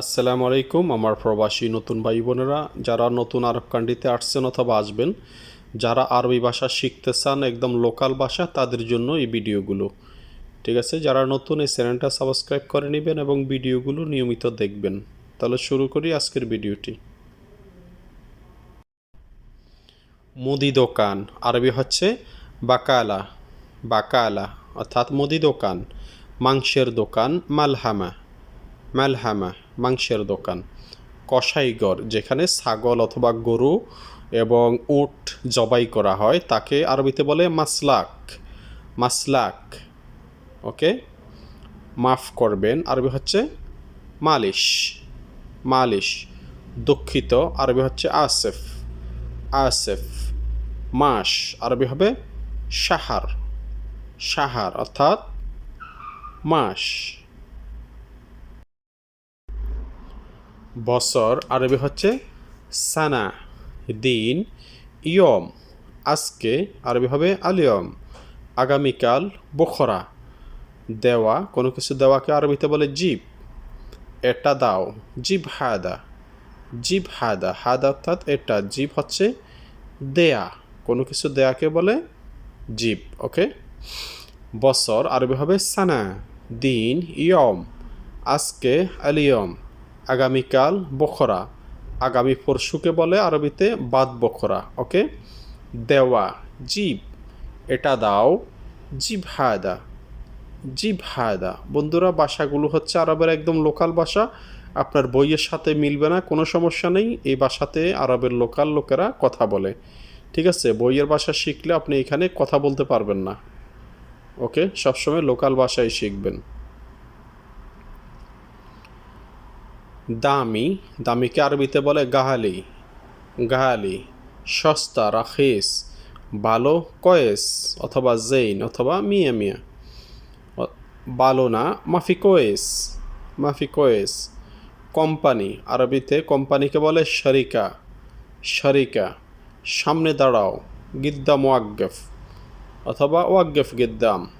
আসসালামু আলাইকুম, আমার প্রবাসী নতুন ভাই বোনেরা, যারা নতুন আরব কান্ট্রিতে আসছেন অথবা আসবেন, যারা আরবি ভাষা শিখতে চান, একদম লোকাল ভাষা, তাদের জন্য এই ভিডিওগুলো। ঠিক আছে, যারা নতুন এই চ্যানেলটা সাবস্ক্রাইব করে নেবেন এবং ভিডিওগুলো নিয়মিত দেখবেন। তাহলে শুরু করি আজকের ভিডিওটি। মুদি দোকান, আরবি হচ্ছে বাকালা বাকালা, অর্থাৎ মুদি দোকান, মাংসের দোকান, মালহামা মালহামা। মাংসের দোকান কসাইঘর যেখানে ছাগল অথবা গরু এবং উট জবাই করা হয়, তাকে আরবিতে বলে মাসলাক মাসলাক ওকে মাফ করবেন, আরবি হচ্ছে মালিশ মালিশ। দুঃখিত, আরবি হচ্ছে আসেফ আসেফ। মাস, আরবি হবে সাহার সাহার অর্থাৎ মাস। বছর আরবি হচ্ছে সানা, দিন, ইয়ম। আজকে আরবি হবে আলিয়ম আগামীকাল বখরা। দেওয়া, কোনো কিছু দেওয়াকে আরবিতে বলে জিপ এটা দাও জিপ হাদা। জিপ হাদা হাদা অর্থাৎ এটা জিপ হচ্ছে দেয়া। কোনো কিছু দেয়াকে বলে জিপ ওকে? বছর আরবি হবে সানা, দিন, ইয়ম। আজকে আলিয়ম আগামীকাল বখরা। আগামী পরশুকে বলে আরবিতে বাদ বখরা, ওকে? দেওয়া, জিব। এটা দাও জিব হায়দা জিব হায়দা বন্ধুরা ভাষাগুলো হচ্ছে আরবের একদম লোকাল ভাষা আপনার বইয়ের সাথে মিলবে না, কোনো সমস্যা নেই। এই ভাষাতে আরবের লোকাল লোকেরা কথা বলে। ঠিক আছে? বইয়ের ভাষা শিখলে আপনি এখানে কথা বলতে পারবেন না, ওকে? সবসময় লোকাল ভাষায় শিখবেন। দামি, দামিকে আরবিতে বলে গাহালি গাহালি, সস্তা, রাখিস ভালো কয়েস, অথবা জেইন, অথবা মিয়া মিয়া। ভালো না, মাফি কোয়েস মাফি কোয়েস। কোম্পানি, আরবিতে কোম্পানিকে বলে শরিকা শরিকা। সামনে দাঁড়াও গিদ্দাম ওয়াগ্গেফ অথবা ওয়াগ্গেফ গিদ্দাম।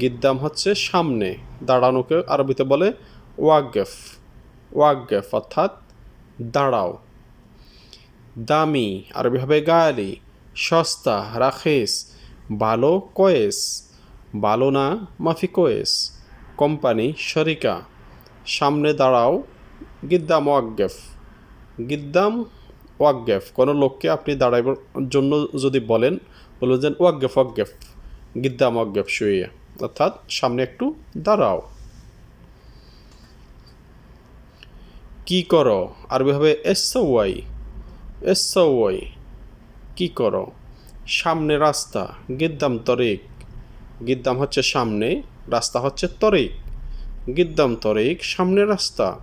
গিদ্দাম হচ্ছে সামনে, দাঁড়ানোকে আরবিতে বলে ওয়াগ্গেফ। ওয়াগ্গেফ অর্থাৎ দাঁড়াও। দামি আরবি হবে গায়ালি সস্তা রাখেস ভালো কয়েস, ভালো না, মাফি কয়েস, কোম্পানি, শরিকা। সামনে দাঁড়াও, গিদ্দাম ওয়াগ্গেফ। গিদ্দাম ওয়াগ্গেফ, কোনো লোককে আপনি দাঁড়াইবার জন্য যদি বলেন, বলবেন, ওয়াগ্গেফ ওয়াগ্গেফ। গিদ্দাম ওয়াগ্গেফ শুয়ে, অর্থাৎ সামনে একটু দাঁড়াও। কি করো? আরবি হবে এসওয়াই এসওয়াই কি করো? সামনে রাস্তা, গিদ্দাম তরিক। গিদ্দাম হচ্ছে সামনে, রাস্তা হচ্ছে তরিক। গিদ্দাম তরিক, সামনে রাস্তা।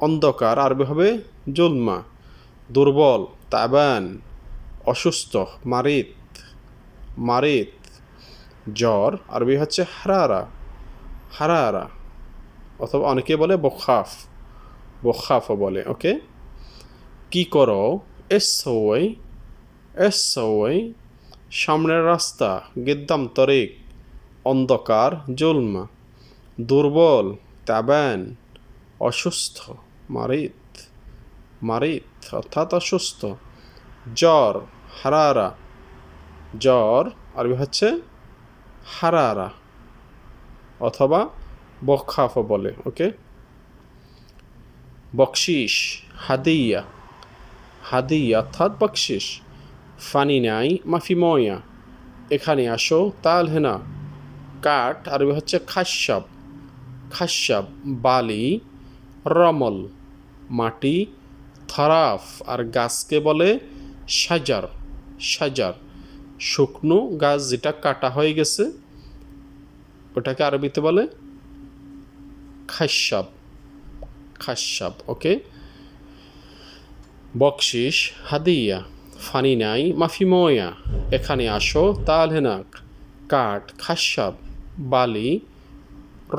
অন্ধকার, আরবি হবে জুলমা। দুর্বল, তাবান। অসুস্থ, মারিত। মারিত। জ্বর, আরবি হচ্ছে হারারা। হারারা। অথবা অনেকে বলে বখাফ। বখাফও বলে, ওকে? কি করো? এসওয়াই এসওয়াই সামনের রাস্তা, গিদ্দাম তরিক, অন্ধকার, জুলমা, দুর্বল, তাবান, অসুস্থ, মারিত মারিত, অর্থাৎ অসুস্থ, জ্বর, হারারা, জ্বর, আরবি হচ্ছে হারারা, অথবা বখাফও বলে, ওকে? বকশিস হাদিয়া হাদিয়া অর্থাৎ বকশিস ফানি নাই, মাফি ময়া। এখানে আসো, তাল হেনা। কাঠ, আরবি হচ্ছে খাসাব। খাসাব, বালি, রমল। মাটি, থরাফ, আর গাছকে বলে সাজার সাজার শুকনো গাছ যেটা কাটা হয়ে গেছে, ওটাকে আরবিতে বলে খাসাব। খাসাব ওকে? বকশিস হাদিয়া, ফানি নাই, মাফি ময়া, এখানে আসো তালহেনাক কাঠ খাসাব বালি,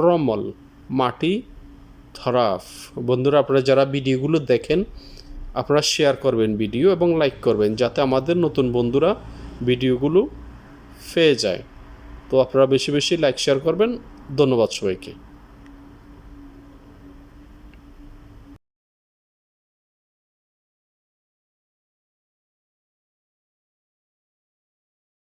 রমল, মাটি থরাফ বন্ধুরা, আপনারা যারা ভিডিওগুলো দেখেন, আপনারা শেয়ার করবেন ভিডিও এবং লাইক করবেন, যাতে আমাদের নতুন বন্ধুরা ভিডিওগুলো পেয়ে যায়। তো আপনারা বেশি বেশি লাইক শেয়ার করবেন। ধন্যবাদ সবাইকে।